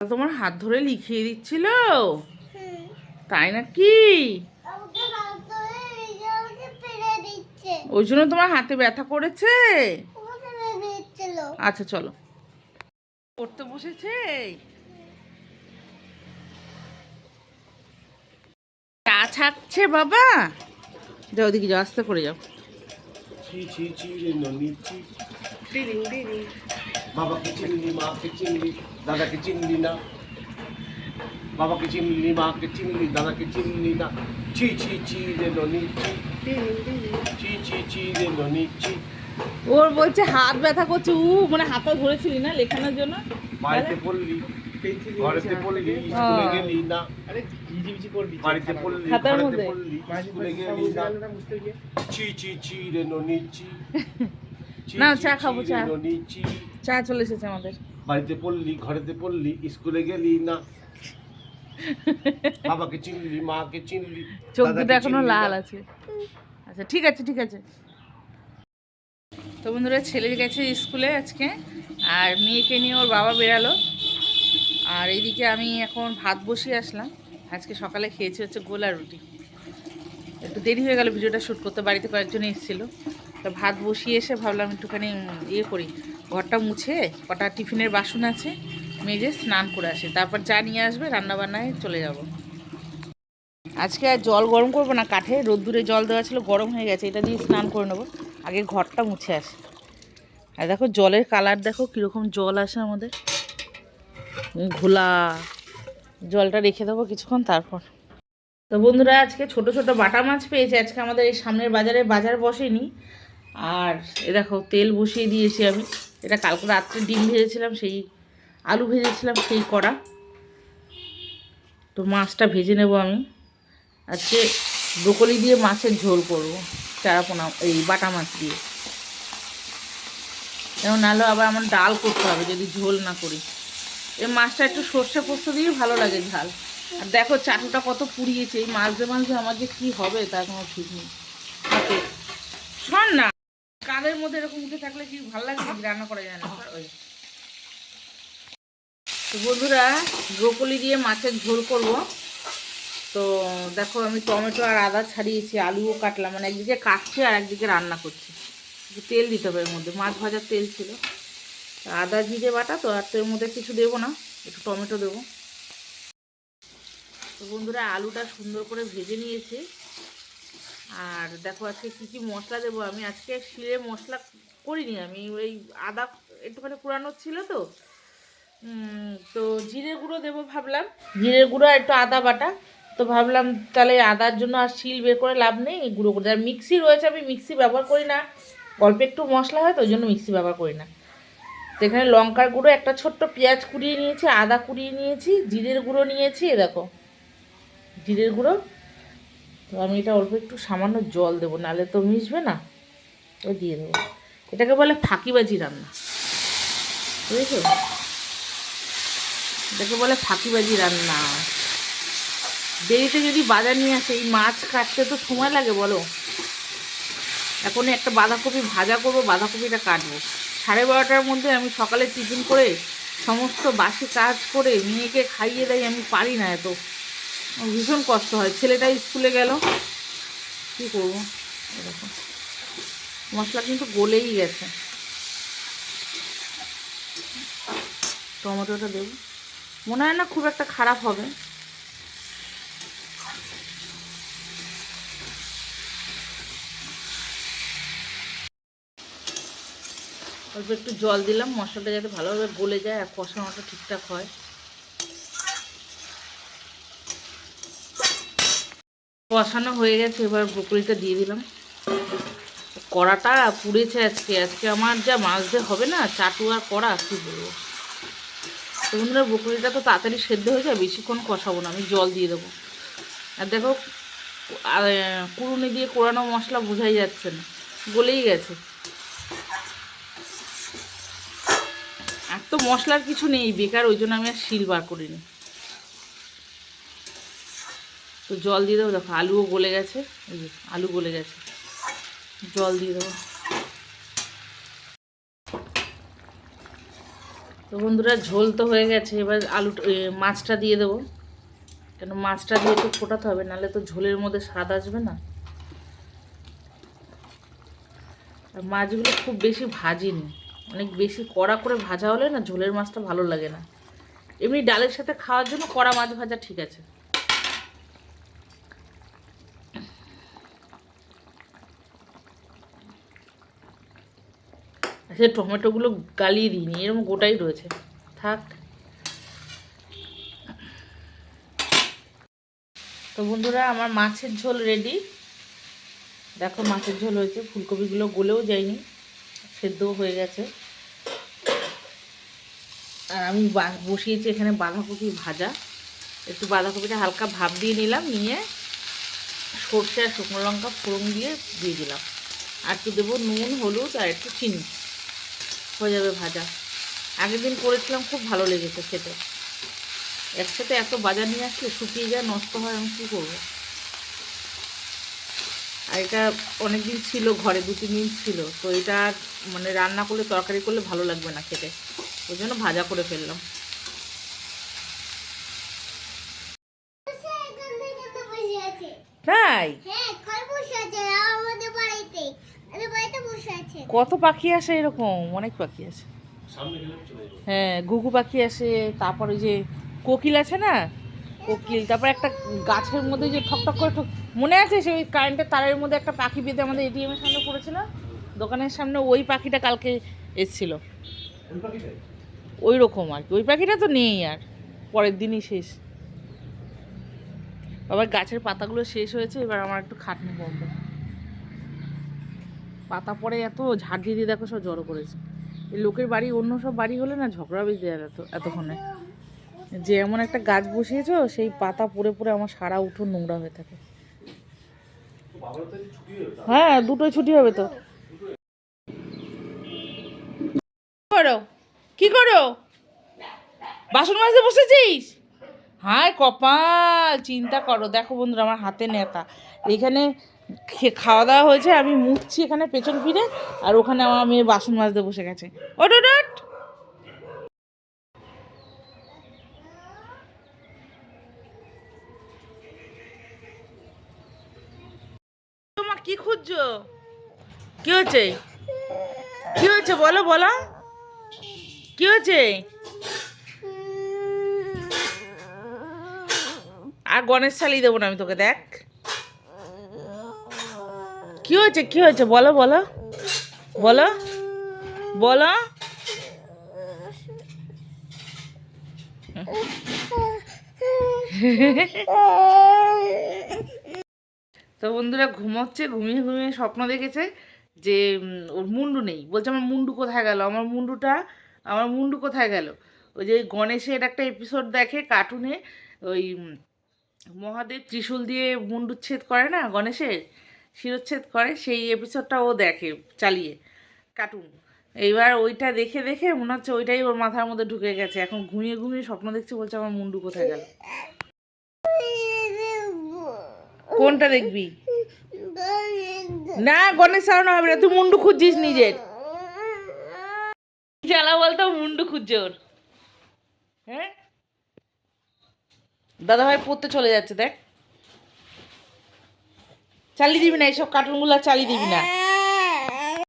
তোমার হাত ধরে লিখিয়ে দিচ্ছিল? তাই নাকি? ওই জন্য তোমার হাতে ব্যথা করেছে? আচ্ছা চলো। পড়তে বসেছে? চা ছাকছে বাবা? যাও দিকে যাও আস্তে করে যাও। বাবাকে চিনলি মাকে চিনলি দাদাকে চিনলি না। বাবাকে চিনলি মাকে চিনলি দাদাকে চিনলি না। ছি ছি ছি রে ননি ছি। ছি ছি ছি রে ননি ছি। ওর বলছে হাত ব্যথা করছে উ মানে হাতে ধরেছিলি না লেখানোর জন্য? বাড়িতে পড়লি? ঘরেতে পড়লি? স্কুলে গেলি না? বাড়িতে পড়লি খাতার মধ্যে? পড়লি স্কুলে গেলি না? ছি ছি ছি রে ননি ছি, না, চা খাব, চা। চা চলে এসেছে আমাদের। বাড়িতে পড়লি ঘরেতে পড়লি স্কুলে গেলি না। বাবাকে চিনলি মাকে চিনলি চোখ দুটো এখনও লাল আছে। আচ্ছা ঠিক আছে ঠিক আছে। তো বন্ধুরা ছেলে গেছে স্কুলে আজকে আর মেয়েকে নিয়ে ওর বাবা বেরালো। আর এইদিকে আমি এখন ভাত বসিয়ে আসলাম। আজকে সকালে খেয়েছি হচ্ছে গোলা রুটি। একটু দেরি হয়ে গেল ভিডিওটা শ্যুট করতে, বাড়িতে কয়েকজন এসেছিল। তো ভাত বসিয়ে এসে ভাবলাম একটুখানি ইয়ে করি। ঘরটা মুছে, কটা টিফিনের বাসন আছে, মেজে স্নান করে আসি। তারপর চা নিয়ে আসবে, রান্নাবান্নায় চলে যাব। আজকে আর জল গরম করব না, কাঠে রোদ্দুরে জল দেওয়া ছিল, গরম হয়ে গেছে, এটা দিয়ে স্নান করে নেব। আগে ঘরটা মুছে আসি। আর দেখো জলের কালার, দেখো কীরকম জল আসে আমাদের। ঘোলা। জলটা রেখে দেবো কিছুক্ষণ, তারপর। তো বন্ধুরা, আজকে ছোট ছোট বাটা মাছ পেয়েছে। আজকে আমাদের এই সামনের বাজারে বাজার বসেনি। আর এ দেখো, তেল বসিয়ে দিয়েছি আমি। এটা কালকে রাত্রে ডিম ভেজেছিলাম, সেই আলু ভেজেছিলাম, সেই কড়া। তো মাছটা ভেজে নেব আমি। আজকে ব্রোকলি দিয়ে মাছের ঝোল করব, চারাপোনা, এই বাটা মাছ দিয়ে। এবং নাহলে আবার আমার ডাল করতে হবে, যদি ঝোল না করি। এই মাছটা একটু সর্ষে পোস্ত দিয়ে ভালো লাগে ঝাল। আর দেখো চাটুটা কত পুড়িয়েছে, এই মাঝে মাঝে আমার যে কী হবে তার কোনো ঠিক নেই। শোন না, কাদের মধ্যে এরকম উঠে থাকলে কি ভালো লাগে রান্না করা যায় না? ওই। তো বন্ধুরা, ব্রোকলি দিয়ে মাছের ঝোল করব। তো দেখো আমি টমেটো আর আদা ছাড়িয়েছি, আলুও কাটলাম মানে একদিকে কাটছি আর একদিকে রান্না করছি। তেল দিতে হবে এর মধ্যে, মাছ ভাজার তেল ছিল। আদা, জিরে বাটা, তো আর তো এর মধ্যে কিছু দেবো না, একটু টমেটো দেবো। তো বন্ধুরা আলুটা সুন্দর করে ভেজে নিয়েছি। আর দেখো আজকে কী কী মশলা দেবো? আমি আজকে শিলে মশলা করিনি, আমি ওই আদা একটুখানি পুরানো ছিল তো। তো জিরে গুঁড়ো দেবো ভাবলাম। জিরে গুঁড়ো আর একটু আদা বাটা। তো ভাবলাম তাহলে আদার জন্য আর শিল বের করে লাভ নেই, গুঁড়ো করে। আর মিক্সি রয়েছে, আমি মিক্সি ব্যবহার করি না। অল্প একটু মশলা হয় তো, ওই জন্য মিক্সি ব্যবহার করি না। তো এখানে লঙ্কার গুঁড়ো, একটা ছোট্ট পেঁয়াজ কুড়িয়ে নিয়েছি, আদা কুড়িয়ে নিয়েছি, জিরের গুঁড়ো নিয়েছি দেখো। জিরের গুঁড়ো। তো আমি এটা অল্প একটু সামান্য জল দেবো নাহলে তো মিশবে না। ওই দিয়ে দেবো। এটাকে বলে ফাঁকিবাজি রান্না। বুঝেছ? এটাকে বলে ফাঁকিবাজি রান্না। দেরিতে যদি বাজার নিয়ে আসে, এই মাছ কাটতে তো সময় লাগে, বলো। এখন একটা বাঁধাকপি ভাজা করব, বাঁধাকপিটা কাটবো। সাড়ে বারোটার মধ্যে আমি সকালে টিফিন করে সমস্ত বাসি কাজ করে মেয়েকে খাইয়ে দেয়, আমি পারি না এত। ভীষণ কষ্ট হয়। ছেলেটা স্কুলে গেল। কী করব? এরকম মশলা কিন্তু গলেই গেছে। টমেটোটা দেবো। মনে হয় না খুব একটা খারাপ হবে। অল্প একটু জল দিলাম। মশলাটা যাতে ভালোভাবে গলে যায় আর কষানোটা ঠিকঠাক হয়। কষানো হয়ে গেছে, এবার ব্রকলিটা দিয়ে দিলাম। কড়াটা পুড়েছে আজকে আজকে আমার যা মাছ দিয়ে হবে না, চাটু আর কড়া, কী বলব? তো বন্ধুরা ব্রকলিটা তো তাড়াতাড়ি সেদ্ধ হয়ে যায় বেশিক্ষণ কষাবো না, আমি জল দিয়ে দেবো। আর দেখো কুড়ুনি দিয়ে কোরানো মশলা বোঝাই যাচ্ছে না, গলেই গেছে। আর তো মশলার কিছু নেই, বেকার, ওই জন্য আমি আর শিল বার করিনি। তো জল দিয়ে দেবো, দেখো, আলুও গলে গেছে, এই যে, আলু গলে গেছে। জল দিয়ে দেবো। তো বন্ধুরা, ঝোল তো হয়ে গেছে, এবার আলু মাছটা দিয়ে দেবো। কেন, মাছটা দিয়ে একটু ফোটাতে হবে, নাহলে তো ঝোলের মধ্যে স্বাদ আসবে না। আর মাছগুলো খুব বেশি ভাজিনি। অনেক বেশি কড়া করে ভাজা হলে না, ঝোলের মাছটা ভালো লাগে না। এমনি ডালের সাথে খাওয়ার জন্য কড়া মাছ ভাজা ঠিক আছে। সে টমেটোগুলো গালিয়ে দিইনি, এরকম গোটাই রয়েছে। থাক। তো বন্ধুরা, আমার মাছের ঝোল রেডি দেখো মাছের ঝোল হয়েছে, ফুলকপিগুলো গলেও যায়নি, সেদ্ধও হয়ে গেছে। আর আমি বসিয়েছি এখানে বাঁধাকপি ভাজা। একটু বাঁধাকপিটা হালকা ভাপ দিয়ে নিলাম, নিয়ে সর্ষে আর শুকনো লঙ্কা ফোড়ন দিয়ে দিয়ে দিলাম। আর একটু দেবো নুন, হলুদ আর একটু চিনি। হয়ে যাবে ভাজা। আগের দিন করেছিলাম খুব ভালো লেগেছে খেতে। একসাথে এত বাজার নিয়ে আসলে শুকিয়ে যায় নষ্ট হয় আমি কী করব? আর এটা অনেক দিন ছিল ঘরে দু তিন দিন ছিল তো এটা মানে রান্না করলে তরকারি করলে ভালো লাগবে না খেতে। ওই জন্য ভাজা করে ফেললাম। তাই হ্যাঁ ঘরে বসে আছে আমাদের বাড়িতে আমাদের বাড়িতে বসে আছে কত পাখি আসে এরকম? অনেক পাখি আসে। সামনে গেলে চলে যাব। হ্যাঁ ঘুঘু পাখি আসে তারপর ওই যে কোকিল আছে না? কোকিল তারপর একটা গাছের মধ্যে যে ঠক ঠক করে ঠক মনে আছে সেই কারেন্টের তারের মধ্যে একটা পাখি বেঁধে আমাদের এটিএম এর সামনে পড়েছিল? দোকানের সামনে ওই পাখিটা কালকে এসেছিল। ওই রকম আর কি। ওই পাখিটা তো নেই আর। পরের দিনই শেষ। আবার গাছের পাতাগুলো শেষ হয়েছে এবার আমার একটু খাটনি কমবে পাতা পরে এত, ঝাড় দিয়ে দিয়ে দেখো সব জড়ো করেছে। এই লোকের বাড়ি, অন্য সব বাড়ি হলে না ঝগড়া বেঁধে যায় এত এতক্ষণে। যে এমন একটা গাছ বসিয়েছো, সেই পাতা পড়ে পরে আমার সারা উঠোন নোংরা হয়ে থাকে। হয়ে যাবে দুটোই ছুটি হবে তো। করো? কি করো? বাসন মাজতে বসেছিস? হায় কপাল, চিন্তা করো। দেখো বন্ধুরা, আমার হাতে নেতা। এখানে খাওয়া দাওয়া হয়েছে, আমি মুছছি এখানে পেছন ফিরে, আর ওখানে আমার মেয়ে বাসন মাজতে বসে গেছে। ওট। তোমার কি খুঁজছো? কি হচ্ছে? কি হচ্ছে? বলো বলো। কি হচ্ছে? আর গণেশ চালিয়ে দেবো না আমি তোকে, দেখ। কি হয়েছে কি হয়েছে? বলো বলো। বলো। বলো। তো বন্ধুরা ঘুমোচ্ছে, ঘুমিয়ে ঘুমিয়ে স্বপ্ন দেখেছে যে ওর মুন্ডু নেই। বলছে, আমার মুন্ডু কোথায় গেল? আমার মুন্ডুটা, আমার মুন্ডু কোথায় গেল? ওই যে গণেশের একটা এপিসোড দেখে কার্টুনে ওই মহাদেব ত্রিশূল দিয়ে মুন্ডুচ্ছেদ করে না গণেশের? শিরোচ্ছেদ করে, সেই এপিসোডটা ও দেখে, চালিয়ে। কার্টুন। এইবার ওইটা দেখে দেখে মনে হচ্ছে ওইটাই ওর মাথার মধ্যে ঢুকে গেছে। এখন ঘুমিয়ে ঘুমিয়ে স্বপ্ন দেখছে বলছে আমার মুন্ডু কোথায় গেল। কোনটা দেখবি? না, গণেশ চালানো হবে না, তুই মুন্ডু খুঁজছিস নিজের। চালা বলতো মুন্ডু খুঁজছে ওর। হ্যাঁ? দাদা ভাই পড়তে চলে যাচ্ছে, দেখ। চালিয়ে দিবি না এইসব কার্টুনগুলো চালিয়ে দিবি না।